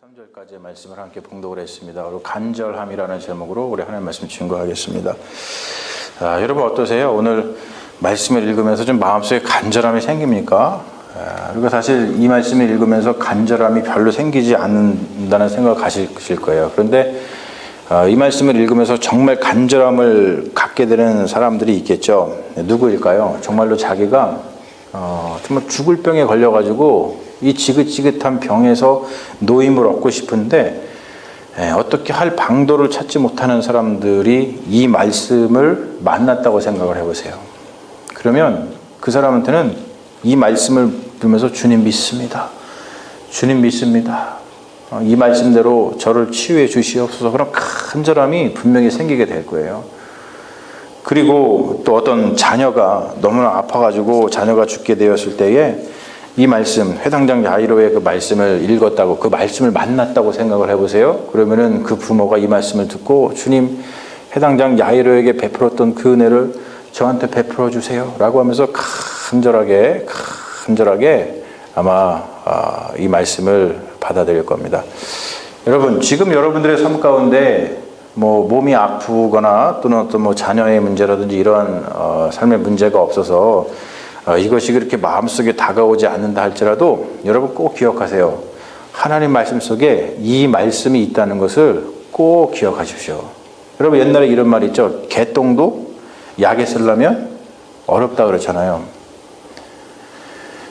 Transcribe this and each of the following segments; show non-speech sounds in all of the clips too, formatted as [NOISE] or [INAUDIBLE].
3절까지의 말씀을 함께 봉독을 했습니다. 그리고 간절함이라는 제목으로 우리 하나님 말씀 증거하겠습니다. 아, 여러분 어떠세요? 오늘 말씀을 읽으면서 좀 마음속에 간절함이 생깁니까? 아, 그리고 사실 이 말씀을 읽으면서 간절함이 별로 생기지 않는다는 생각을 가실 거예요. 그런데 아, 이 말씀을 읽으면서 정말 간절함을 갖게 되는 사람들이 있겠죠. 누구일까요? 정말로 자기가 어, 정말 죽을 병에 걸려가지고 이 지긋지긋한 병에서 노임을 얻고 싶은데 에, 어떻게 할 방도를 찾지 못하는 사람들이 이 말씀을 만났다고 생각을 해보세요. 그러면 그 사람한테는 이 말씀을 들으면서 주님 믿습니다. 주님 믿습니다. 어, 이 말씀대로 저를 치유해 주시옵소서 그런 간절함이 분명히 생기게 될 거예요. 그리고 또 어떤 자녀가 너무나 아파가지고 자녀가 죽게 되었을 때에 이 말씀, 회당장 야이로의 그 말씀을 읽었다고 그 말씀을 만났다고 생각을 해보세요. 그러면은 그 부모가 이 말씀을 듣고 주님, 회당장 야이로에게 베풀었던 그 은혜를 저한테 베풀어 주세요. 라고 하면서 간절하게, 간절하게 아마 아, 이 말씀을 받아들일 겁니다. 여러분, 지금 여러분들의 삶 가운데 뭐 몸이 아프거나 또는 어떤 뭐 자녀의 문제라든지 이러한 어, 삶의 문제가 없어서 어, 이것이 그렇게 마음속에 다가오지 않는다 할지라도 여러분 꼭 기억하세요. 하나님 말씀 속에 이 말씀이 있다는 것을 꼭 기억하십시오. 여러분 옛날에 이런 말 있죠. 개똥도 약에 쓰려면 어렵다 그렇잖아요.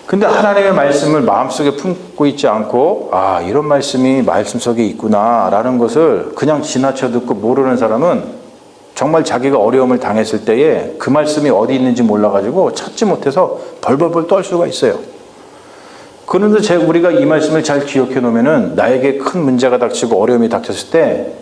근데 하나님의 말씀을 마음속에 품고 있지 않고 아 이런 말씀이 말씀 속에 있구나라는 것을 그냥 지나쳐 듣고 모르는 사람은 정말 자기가 어려움을 당했을 때에 그 말씀이 어디 있는지 몰라가지고 찾지 못해서 벌벌벌 떨 수가 있어요. 그런데 제 우리가 이 말씀을 잘 기억해 놓으면은 나에게 큰 문제가 닥치고 어려움이 닥쳤을 때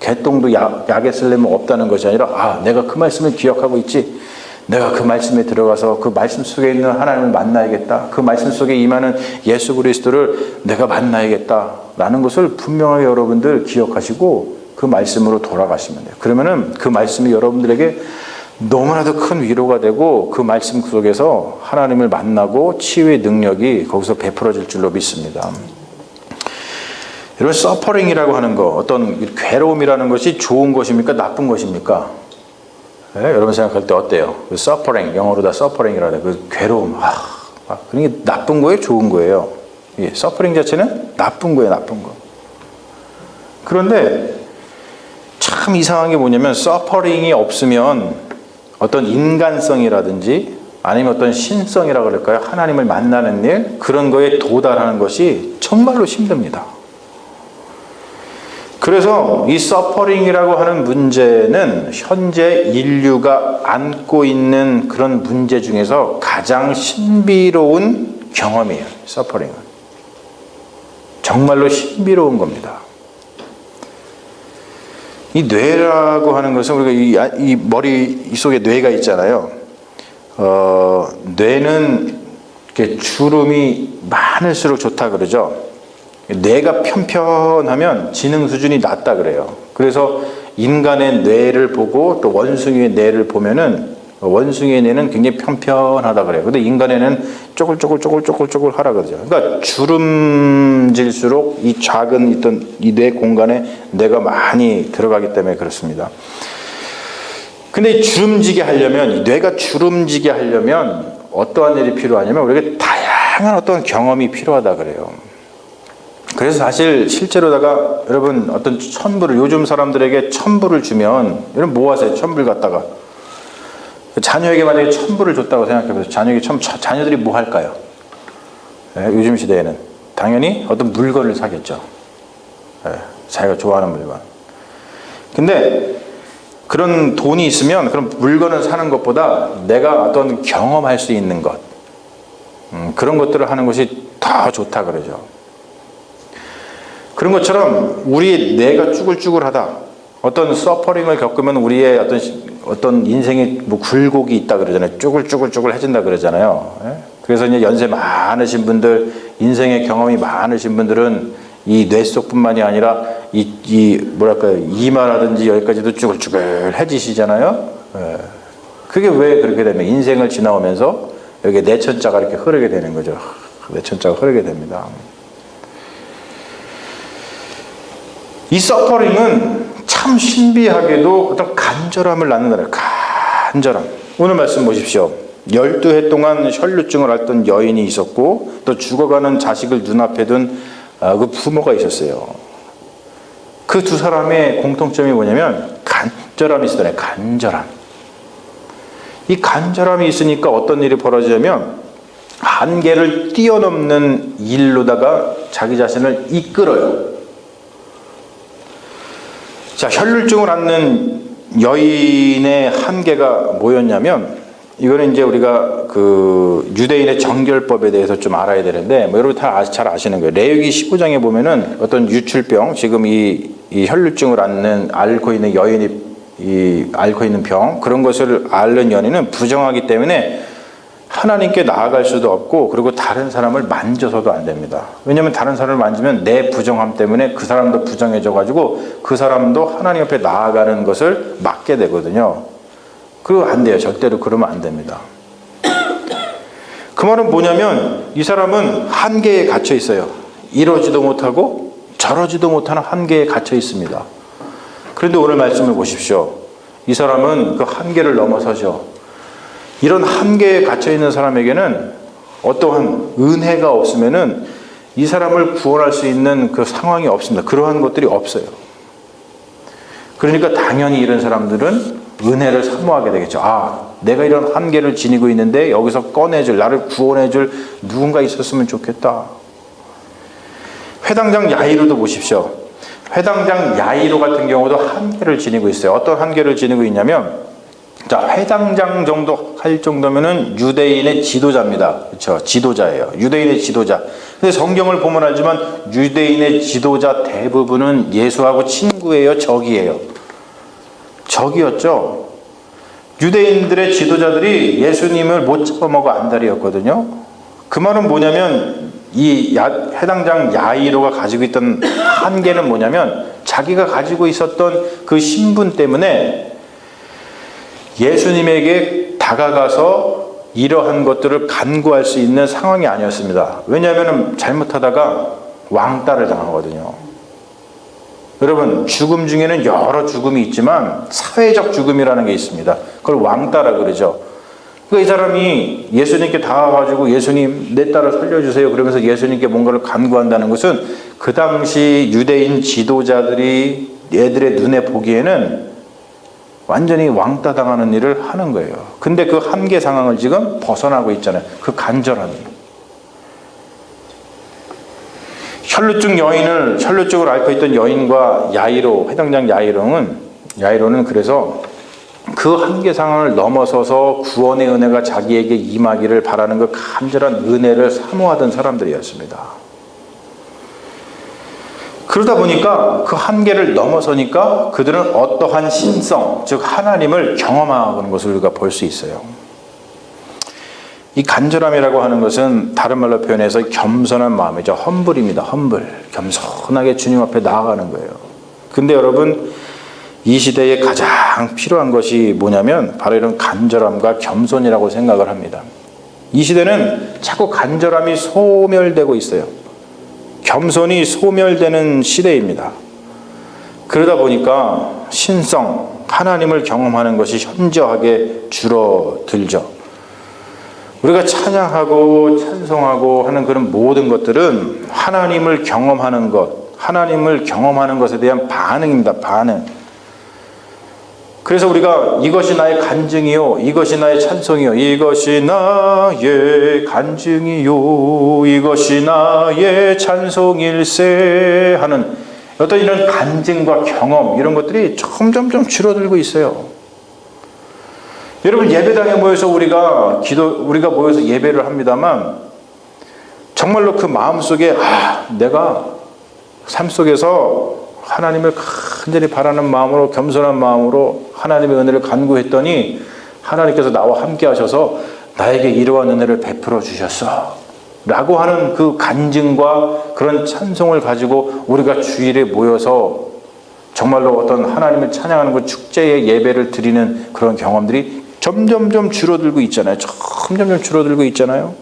개똥도 약, 약에 쓸려면 없다는 것이 아니라 아 내가 그 말씀을 기억하고 있지 내가 그 말씀에 들어가서 그 말씀 속에 있는 하나님을 만나야겠다. 그 말씀 속에 임하는 예수 그리스도를 내가 만나야겠다 라는 것을 분명하게 여러분들 기억하시고 그 말씀으로 돌아가시면 돼요. 그러면은 그 말씀이 여러분들에게 너무나도 큰 위로가 되고 그 말씀 속에서 하나님을 만나고 치유의 능력이 거기서 베풀어질 줄로 믿습니다. 여러분 서퍼링이라고 하는 거 어떤 괴로움이라는 것이 좋은 것입니까 나쁜 것입니까? 네, 여러분 생각할 때 어때요? 그 suffering 영어로 다 suffering이라는 그 괴로움 아, 아, 그게 나쁜 거예요 좋은 거예요 예, suffering 자체는 나쁜 거예요 나쁜 거 그런데 참 이상한 게 뭐냐면 서퍼링이 없으면 어떤 인간성이라든지 아니면 어떤 신성이라 그럴까요? 하나님을 만나는 일 그런 거에 도달하는 것이 정말로 힘듭니다. 그래서 이 서퍼링이라고 하는 문제는 현재 인류가 안고 있는 그런 문제 중에서 가장 신비로운 경험이에요. 서퍼링은. 정말로 신비로운 겁니다. 이 뇌라고 하는 것은 우리가 이, 이 머리 속에 뇌가 있잖아요. 어, 뇌는 주름이 많을수록 좋다 그러죠. 뇌가 편편하면 지능 수준이 낮다 그래요. 그래서 인간의 뇌를 보고 또 원숭이의 뇌를 보면은 원숭이의 뇌는 굉장히 편편하다 그래요. 근데 인간에는 쪼글쪼글쪼글쪼글쪼글 하라 그러죠. 그러니까 주름질수록 이 작은 있던 이 뇌 공간에 뇌가 많이 들어가기 때문에 그렇습니다. 근데 주름지게 하려면 뇌가 주름지게 하려면 어떠한 일이 필요하냐면 우리에게 다양한 어떤 경험이 필요하다 그래요. 그래서 사실 실제로다가 여러분 어떤 천불을 요즘 사람들에게 천불을 주면 여러분 뭐 하세요? 천불 갖다가 자녀에게 만약에 천불을 줬다고 생각해 보세요. 자녀에게 천, 자녀들이 뭐 할까요? 네, 요즘 시대에는 당연히 어떤 물건을 사겠죠. 네, 자기가 좋아하는 물건. 근데 그런 돈이 있으면 그런 물건을 사는 것보다 내가 어떤 경험할 수 있는 것 음, 그런 것들을 하는 것이 더 좋다 그러죠. 그런 것처럼 우리 뇌가 쭈글쭈글하다. 어떤 서퍼링을 겪으면 우리의 어떤 어떤 인생에 뭐 굴곡이 있다 그러잖아요. 쭈글쭈글쭈글 해진다 그러잖아요. 예? 그래서 이제 연세 많으신 분들, 인생의 경험이 많으신 분들은 이 뇌 속뿐만이 아니라 이, 이 뭐랄까 이마라든지 여기까지도 쭈글쭈글해지시잖아요. 예. 그게 왜 그렇게 되면 인생을 지나오면서 여기 내천자가 이렇게 흐르게 되는 거죠. 내천자가 흐르게 됩니다. 이 서퍼링은 참 신비하게도 어떤 간절함을 낳는다. 간절함. 오늘 말씀 보십시오. 12해 동안 혈류증을 앓던 여인이 있었고 또 죽어가는 자식을 눈앞에 둔 아, 그 부모가 있었어요. 그 두 사람의 공통점이 뭐냐면 간절함이 있었잖아요. 간절함. 이 간절함이 있으니까 어떤 일이 벌어지냐면 한계를 뛰어넘는 일로다가 자기 자신을 이끌어요. 자, 혈류증을 앓는 여인의 한계가 뭐였냐면 이거는 이제 우리가 그 유대인의 정결법에 대해서 좀 알아야 되는데 뭐 여러분 다잘 아시는 거예요. 레위기 15장에 보면은 어떤 유출병 지금 이, 이 혈류증을 앓는 앓고 있는 여인이 이 앓고 있는 병 그런 것을 앓는 연인은 부정하기 때문에 하나님께 나아갈 수도 없고 그리고 다른 사람을 만져서도 안 됩니다. 왜냐하면 다른 사람을 만지면 내 부정함 때문에 그 사람도 부정해져 가지고 그 사람도 하나님 앞에 나아가는 것을 막게 되거든요. 그거 안 돼요. 절대로 그러면 안 됩니다. 그 말은 뭐냐면 이 사람은 한계에 갇혀 있어요. 이러지도 못하고 저러지도 못하는 한계에 갇혀 있습니다. 그런데 오늘 말씀을 보십시오. 이 사람은 그 한계를 넘어서죠. 이런 한계에 갇혀 있는 사람에게는 어떠한 은혜가 없으면은 이 사람을 구원할 수 있는 그 상황이 없습니다. 그러한 것들이 없어요. 그러니까 당연히 이런 사람들은 은혜를 사모하게 되겠죠. 아, 내가 이런 한계를 지니고 있는데 여기서 꺼내줄, 나를 구원해줄 누군가 있었으면 좋겠다. 회당장 야이로도 보십시오. 회당장 야이로 같은 경우도 한계를 지니고 있어요. 어떤 한계를 지니고 있냐면, 자, 회당장 정도 할 정도면은 유대인의 지도자입니다. 그렇죠? 지도자예요. 유대인의 지도자. 근데 성경을 보면 알지만 유대인의 지도자 대부분은 예수하고 친구예요, 적이에요. 적이었죠. 유대인들의 지도자들이 예수님을 못 잡아먹어 안달이었거든요. 그 말은 뭐냐면 이 야, 해당장 야이로가 가지고 있던 한계는 뭐냐면 자기가 가지고 있었던 그 신분 때문에 예수님에게 다가가서 이러한 것들을 간구할 수 있는 상황이 아니었습니다. 왜냐하면 잘못하다가 왕따를 당하거든요. 여러분, 죽음 중에는 여러 죽음이 있지만 사회적 죽음이라는 게 있습니다. 그걸 왕따라 그러죠. 그러니까 이 사람이 예수님께 다가가지고 예수님 내 딸을 살려주세요. 그러면서 예수님께 뭔가를 간구한다는 것은 그 당시 유대인 지도자들이 얘들의 눈에 보기에는 완전히 왕따 당하는 일을 하는 거예요. 근데 그 한계 상황을 지금 벗어나고 있잖아요. 그 간절함이. 혈루증 여인을 혈루증을 앓고 있던 여인과 야이로 회당장 야이로는 야이로는 그래서 그 한계 상황을 넘어서서 구원의 은혜가 자기에게 임하기를 바라는 그 간절한 은혜를 사모하던 사람들이었습니다. 그러다 보니까 그 한계를 넘어서니까 그들은 어떠한 신성, 즉 하나님을 경험하는 것을 우리가 볼 수 있어요. 이 간절함이라고 하는 것은 다른 말로 표현해서 겸손한 마음이죠. 험불입니다. 험불. 겸손하게 주님 앞에 나아가는 거예요. 근데 여러분, 이 시대에 가장 필요한 것이 뭐냐면 바로 이런 간절함과 겸손이라고 생각을 합니다. 이 시대는 자꾸 간절함이 소멸되고 있어요. 겸손이 소멸되는 시대입니다. 그러다 보니까 신성, 하나님을 경험하는 것이 현저하게 줄어들죠. 우리가 찬양하고 찬송하고 하는 그런 모든 것들은 하나님을 경험하는 것, 하나님을 경험하는 것에 대한 반응입니다. 반응. 그래서 우리가 이것이 나의 간증이요, 이것이 나의 찬송이요, 이것이 나의 간증이요, 이것이 나의 찬송일세 하는 어떤 이런 간증과 경험 이런 것들이 점점점 줄어들고 있어요. 여러분 예배당에 모여서 우리가 기도 우리가 모여서 예배를 합니다만 정말로 그 마음 속에 아 내가 삶 속에서 하나님을 간절히 바라는 마음으로 겸손한 마음으로 하나님의 은혜를 간구했더니 하나님께서 나와 함께 하셔서 나에게 이러한 은혜를 베풀어 주셨어. 라고 하는 그 간증과 그런 찬송을 가지고 우리가 주일에 모여서 정말로 어떤 하나님을 찬양하는 그 축제의 예배를 드리는 그런 경험들이 점점점 줄어들고 있잖아요. 점점점 줄어들고 있잖아요.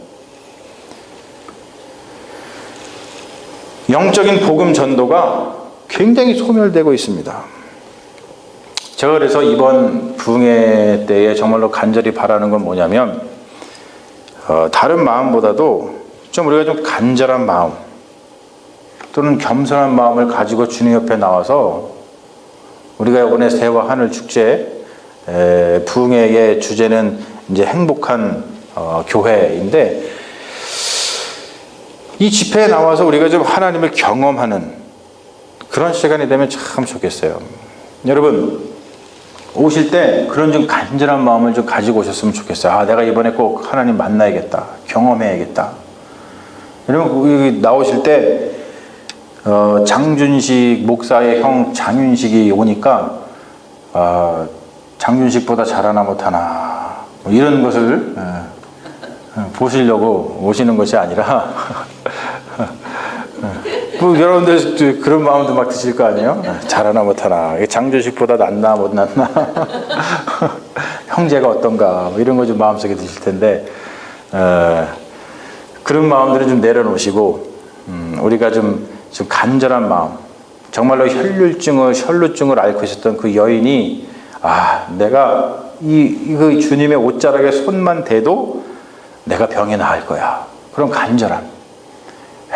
영적인 복음 전도가 굉장히 소멸되고 있습니다. 제가 그래서 이번 부흥회 때에 정말로 간절히 바라는 건 뭐냐면 어, 다른 마음보다도 좀 우리가 좀 간절한 마음 또는 겸손한 마음을 가지고 주님 옆에 나와서 우리가 이번에 새와 하늘 축제 에, 부흥회의 주제는 이제 행복한 어, 교회인데 이 집회에 나와서 우리가 좀 하나님을 경험하는 그런 시간이 되면 참 좋겠어요. 여러분 오실 때 그런 좀 간절한 마음을 좀 가지고 오셨으면 좋겠어요. 아, 내가 이번에 꼭 하나님 만나야겠다. 경험해야겠다. 여러분 여기 나오실 때 어, 장준식 목사의 형 장윤식이 오니까 아, 장준식보다 잘하나 못하나 뭐 이런 것을 어, 어, 보시려고 오시는 것이 아니라 [LAUGHS] 뭐 여러분들 그런 마음도 막 드실 거 아니에요? 잘하나 못하나. 이게 장준식보다 낫나 못 낫나? [LAUGHS] 형제가 어떤가 뭐 이런 거 좀 마음속에 드실 텐데 어, 그런 마음들은 좀 내려놓으시고 음, 우리가 좀, 좀 간절한 마음. 정말로 혈류증을 혈루증을 앓고 있었던 그 여인이 아 내가 이, 이그 주님의 옷자락에 손만 대도 내가 병이 나을 거야. 그런 간절함.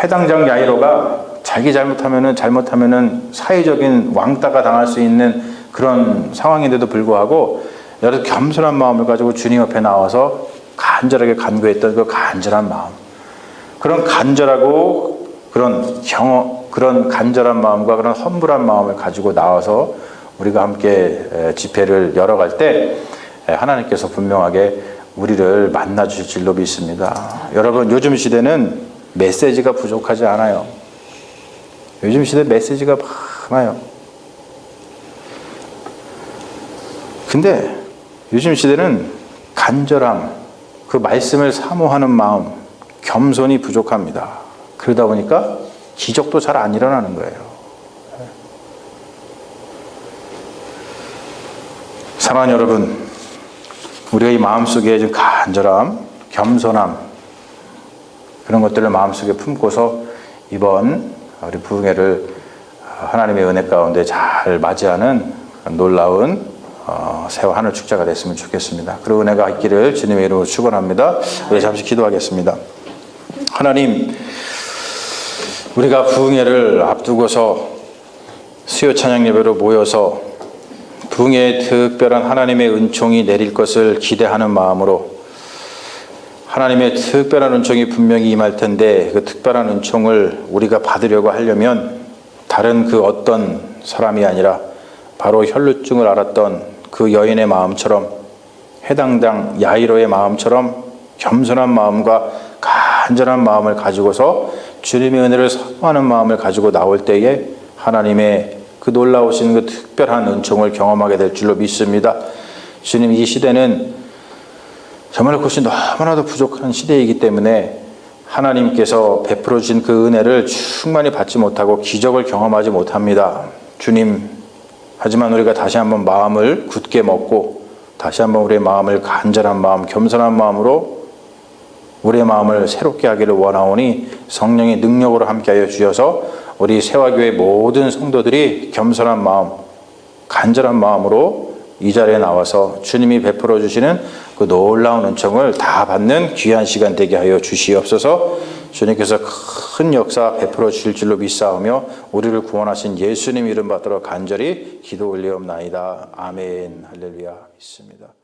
해당장 야이로가 자기 잘못하면은 잘못하면은 사회적인 왕따가 당할 수 있는 그런 상황인데도 불구하고 여러 겸손한 마음을 가지고 주님 옆에 나와서 간절하게 간구했던 그 간절한 마음 그런 간절하고 그런 경험 그런 간절한 마음과 그런 험불한 마음을 가지고 나와서 우리가 함께 에, 집회를 열어갈 때 에, 하나님께서 분명하게 우리를 만나 주실 줄로 믿습니다. 여러분 요즘 시대는 메시지가 부족하지 않아요. 요즘 시대 메시지가 많아요. 근데 요즘 시대는 간절함, 그 말씀을 사모하는 마음, 겸손이 부족합니다. 그러다 보니까 기적도 잘 안 일어나는 거예요. 사랑하는 여러분, 우리가 이 마음속에 좀 간절함, 겸손함, 그런 것들을 마음속에 품고서 이번 우리 부흥회를 하나님의 은혜 가운데 잘 맞이하는 놀라운 어, 새와 하늘 축제가 됐으면 좋겠습니다. 그런 은혜가 있기를 주님의 이름으로 축원합니다. 우리 잠시 기도하겠습니다. 하나님, 우리가 부흥회를 앞두고서 수요 찬양 예배로 모여서 부흥회에 특별한 하나님의 은총이 내릴 것을 기대하는 마음으로 하나님의 특별한 은총이 분명히 임할 텐데 그 특별한 은총을 우리가 받으려고 하려면 다른 그 어떤 사람이 아니라 바로 혈루증을 앓았던 그 여인의 마음처럼 해당당 야이로의 마음처럼 겸손한 마음과 간절한 마음을 가지고서 주님의 은혜를 사모하는 마음을 가지고 나올 때에 하나님의 그 놀라우신 그 특별한 은총을 경험하게 될 줄로 믿습니다. 주님 이 시대는 정말 그것이 너무나도 부족한 시대이기 때문에 하나님께서 베풀어 주신 그 은혜를 충만히 받지 못하고 기적을 경험하지 못합니다. 주님, 하지만 우리가 다시 한번 마음을 굳게 먹고 다시 한번 우리의 마음을 간절한 마음, 겸손한 마음으로 우리의 마음을 새롭게 하기를 원하오니 성령의 능력으로 함께하여 주셔서 우리 세화교회 모든 성도들이 겸손한 마음, 간절한 마음으로 이 자리에 나와서 주님이 베풀어 주시는 그 놀라운 은총을 다 받는 귀한 시간 되게 하여 주시옵소서. 주님께서 큰 역사 베풀어 주실 줄로 믿사오며 우리를 구원하신 예수님 이름 받들어 간절히 기도 올리옵나이다. 아멘. 할렐루야. 믿습니다.